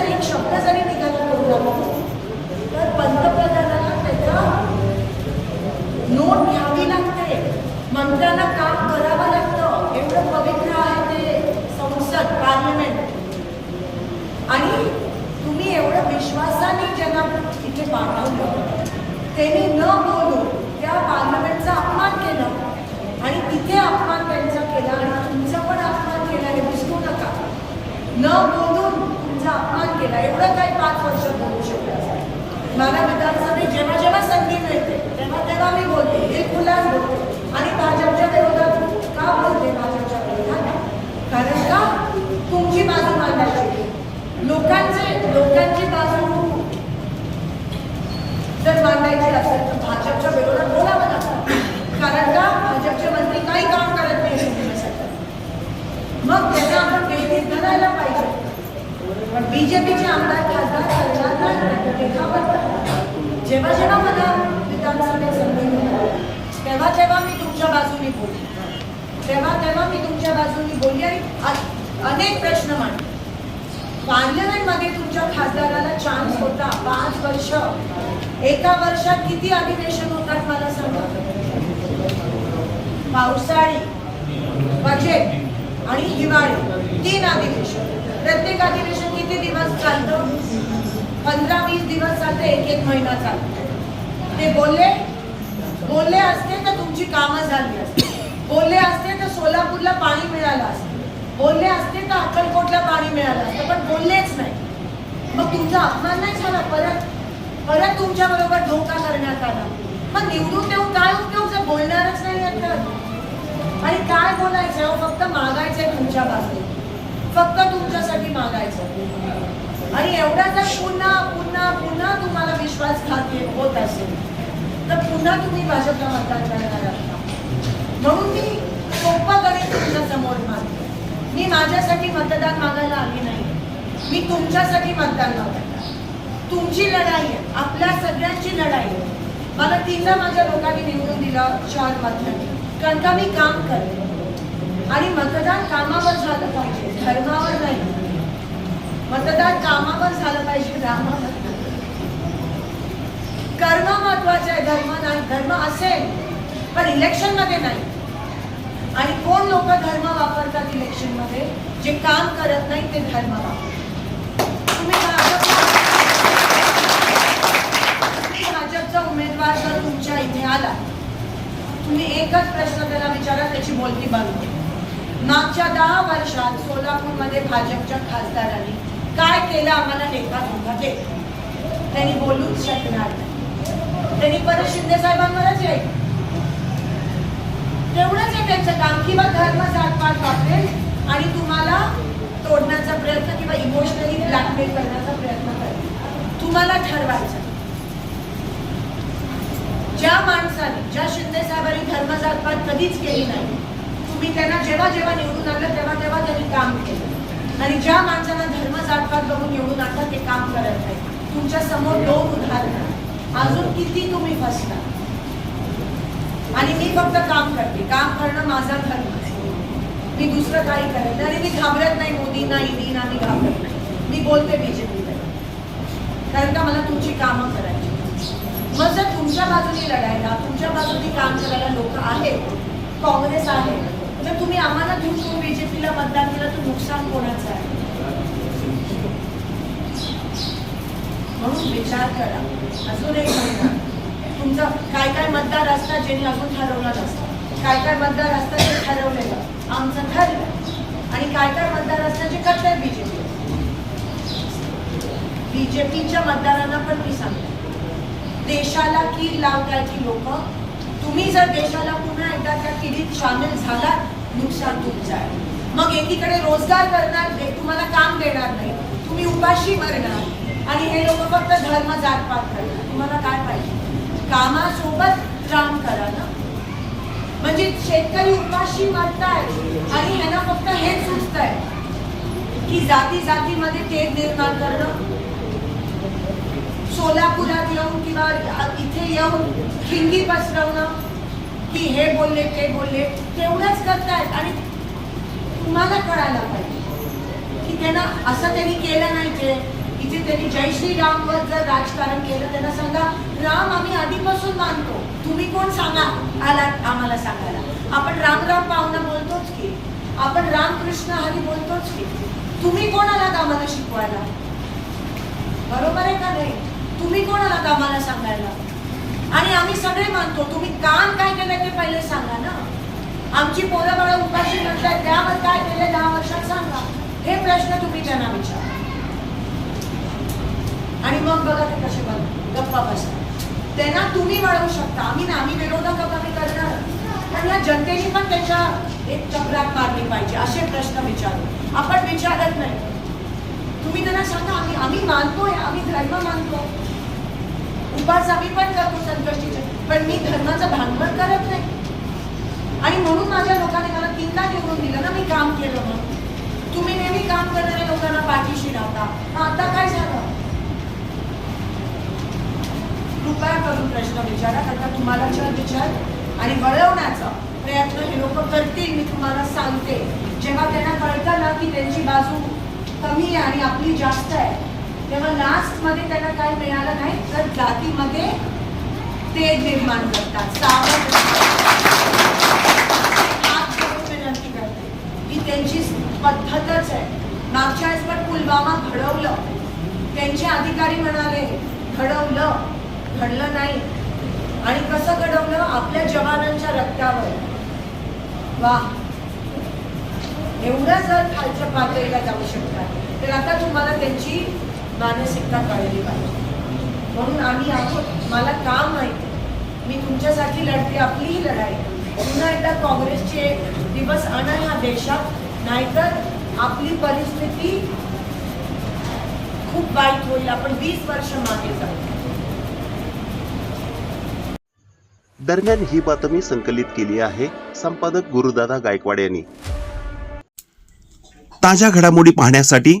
एक शब्द जरी निघाला तोंडातून, तर पंतप्रधानांना त्याचा नोट घ्यावी लागते. मंत्र्यांना काम करावं लागतं. एवढं पवित्र आहे ते संसद पार्लमेंट आणि तुम्ही एवढं विश्वासाने ज्यांना इथे पाठवलं त्यांनी न बोलून त्या पार्लमेंटचा अपमान केला. आणि तिथे अपमान त्यांचा केला आणि तुमचा पण अपमान केला हे विसरू नका. न बोलून तुमचा अपमान केला. एवढं काही पाच वर्ष बोलू माझ्या मला विधानसभेत जेव्हा जेव्हा संधी मिळते तेव्हा तेव्हा मी बोलते. हे खुलास बोलते. आणि भाजपच्या विरोधात का बोलते भाजपच्या विरोधात? कारण का? तुमची बाजू मांडायची लोकांचे लोकांची बाजू जर मांडायची असेल तर भाजपच्या विरोधात बोलावं लागतं. कारण का? भाजपचे मंत्री काही काम करत नाही मग त्याला आपण बेटीत धरायला पण बीजेपीचे आमदार खासदार सरकारला देखावत जेव्हा जेव्हा मला विधानसभेत संधी मिळाली तेव्हा तेव्हा मी तुमच्या बाजूने बोलली. तेव्हा तेव्हा मी तुमच्या बाजूने बोलली आणि अनेक प्रश्न मांडले. पार्लमेंटमध्ये तुमच्या खासदाराला चान्स होता पाच वर्ष. एका वर्षात किती अधिवेशन होतात मला सांगा? पावसाळी. बजेट आणि हिवाळी तीन अधिवेशन. प्रत्येक अधिवेशन किती दिवस चालतं? पंधरा वीस दिवस चालतं एक एक महिना चालतो. ते बोलले बोलले असते तर तुमची कामं झाली असते. बोलले असते तर सोलापूरला पाणी मिळालं असतं. बोलले असते तर अक्कलकोटला पाणी मिळालं असतं पण बोललेच नाही. मग तुमचा अपमान नाही झाला? परत परत तुमच्या बरोबर धोका करण्यात आला. मग निवडून देऊन काय उपयोग? जर बोलणारच नाही आणि काय बोलायचं? तुमच्या बाजूने. फक्त तुमच्यासाठी मागायचं. आणि एवढा जर पुन्हा पुन्हा पुन्हा तुम्हाला विश्वासघात होत असेल तर पुन्हा तुम्ही भाजपला मतदान करणार म्हणून मी सोपं गणित तुमच्यासमोर मागते. मी माझ्यासाठी मतदान मागायला आली नाही. मी तुमच्यासाठी मतदान मागायला तुमची लढाई आहे. आपल्या सगळ्यांची लढाई आहे. मला तिला माझ्या लोकांनी निवडून दिलं चार मतदान कारण का मी काम करते? आणि मतदान कामावर झालं पाहिजे. धर्मावर नाही. मतदान कामावर झालं पाहिजे धर्मावर कर्म महत्त्वाचे आहे धर्म नाही. धर्म असेल पण इलेक्शनमध्ये नाही. आणि कोण लोक धर्म वापरतात इलेक्शनमध्ये जे काम करत नाही ते धर्म वापरतात. तुम्ही भाजपचा उमेदवार जर तुमच्या इथे आला तुम्ही एकच प्रश्न त्याला विचारा त्याची बोलती बांधतो मागच्या दहा वर्षात सोलापूरमध्ये भाजपच्या खासदारांनी काय केलं आम्हाला लेखा धोका दे त्यांनी बोलूच शकणार नाही. त्यांनी परत शिंदे साहेबांवरच येईल. तेवढंच आहे त्यांचं काम. किंवा धर्म जातपात वापरेल आणि तुम्हाला तोडण्याचा प्रयत्न किंवा इमोशनली ब्लॅकमेल करण्याचा प्रयत्न करेल तुम्हाला ठरवायचं. ज्या माणसाने ज्या शिंदे साहेबांनी धर्म जातपात कधीच केली नाही तुम्ही त्यांना जेव्हा जेव्हा निवडून आणलं तेव्हा तेव्हा त्यांनी काम केलं. आणि ज्या माणसांना धर्म जातपात बघून निवडून आणलं ते काम करत नाही तुमच्यासमोर दोन उदाहरणं अजून किती तुम्ही फसला आणि मी फक्त काम करते. काम करणं माझा धर्म. मी दुसरं काही करत नाही आणि मी घाबरत नाही मोदींना ईडीना मी घाबरत नाही. मी बोलते बीजेपीला कारण का मला तुमची कामं करायची मग जर तुमच्या बाजूने लढायला तुमच्या बाजूने काम करायला लोक आहेत काँग्रेस आहे जर तुम्ही आम्हाला घेऊन बीजेपीला मतदान केलं तर नुकसान कोणाचं आहे? म्हणून विचार करा. अजून एक महिना. तुमचा काय काय मतदार असतात ज्यांनी अजून ठरवलं नसतं? काय काय मतदार असतात जे ठरवलेलं? आमचं ठरलं. आणि काय काय मतदार असतात जे करतात बीजेपी? बीजेपीच्या मतदारांना पण मी सांगते. देशाला कीड लावतायची लोक. तुम्ही जर देशाला पुन्हा एकदा त्या किडीत सामील झालात नुकसान तुमचं आहे मग एकीकडे रोजगार करणार नाही तुम्हाला काम देणार नाही. तुम्ही उपाशी मरणार आणि हे लोक फक्त धर्म जातपात करणार तुम्हाला काय पाहिजे? कामासोबत काम करा ना. म्हणजे शेतकरी उपाशी मरताय आणि ह्यांना फक्त हेच आहे की जाती जातीमध्ये तेढ निर्माण करणं. सोलापुरात येऊन किंवा इथे येऊन हिंदी पसरवणं. की हे बोलले ते बोलले तेवढंच करतायत. आणि तुम्हाला कळायला पाहिजे की त्यांना असं त्यांनी केलं नाही ते. इथे त्यांनी जय श्रीरामवर जर राजकारण केलं त्यांना सांगा राम आम्ही आधीपासून मानतो. तुम्ही कोण सांगा? आलात आम्हाला सांगायला. आपण राम राम पाहुणा बोलतोच की. आपण रामकृष्ण हरी बोलतोच की. तुम्ही कोण आलात आम्हाला शिकवायला? बरोबर आहे का नाही? तुम्ही कोण आलात आम्हाला सांगायला? आणि आम्ही सगळे मानतो तुम्ही काम काय केलं ते पहिले सांगा ना. आमची पोरं बाळा उपाशी म्हणतात त्यावर काय केलं दहा वर्षात सांगा. हे प्रश्न तुम्ही त्यांना विचारा. आणि मग बघा ते कसे बघ गप्पा बसा. त्यांना तुम्ही वाढवू शकता. आम्ही ना आम्ही विरोधक कमी करणार. पण या जनतेची पण त्याच्या एक चक्रात मारली पाहिजे असे प्रश्न विचारू. आपण विचारत नाही. तुम्ही त्यांना सांगा आम्ही आम्ही मानतोय आम्ही धर्म मानतो. उपास आम्ही पण करतो संकष्टीचे. पण मी धर्माचं भांडवल करत नाही. आणि म्हणून माझ्या लोकांनी मला तीनदा निवडून दिलं ना मी काम केलं म्हणून. तुम्ही नेहमी काम करणाऱ्या लोकांना पाठीशी राहता मग आता काय झालं? कृपया करून प्रश्न विचारा कारण तुम्हाला जर विचार आणि वळवण्याचा प्रयत्न हे लोक करतील मी तुम्हाला सांगते. जेव्हा त्यांना कळतं ना की त्यांची बाजू कमी आहे आणि आपली जास्त आहे तेव्हा लास्टमध्ये त्यांना काय मिळालं नाही तर जातीमध्ये ते निर्माण करतात सावध विनंती करते ही त्यांची पद्धतच आहे. मागच्या वेळेस पण पुलवामा घडवलं. त्यांचे अधिकारी म्हणाले घडवलं घडलं नाही. आणि कसं घडवलं? आपल्या जवानांच्या रक्तावर. वा एवढं जर खालच्या पातळीला जाऊ शकतात तर आता तुम्हाला त्यांची मानसिकता कळली पाहिजे. म्हणून आम्ही आहोत. मला काम माहिती? मी तुमच्यासाठी लढते आपली ही लढाई. पुन्हा एकदा काँग्रेसचे दिवस आणा ह्या देशात. नाहीतर आपली परिस्थिती खूप वाईट होईल. आपण वीस वर्ष मागे जाऊ. दरम्यान ही बातमी संकलित केली आहे संपादक गुरुदादा गायकवाड यांनी. ताज्या घडामोडी पाहण्यासाठी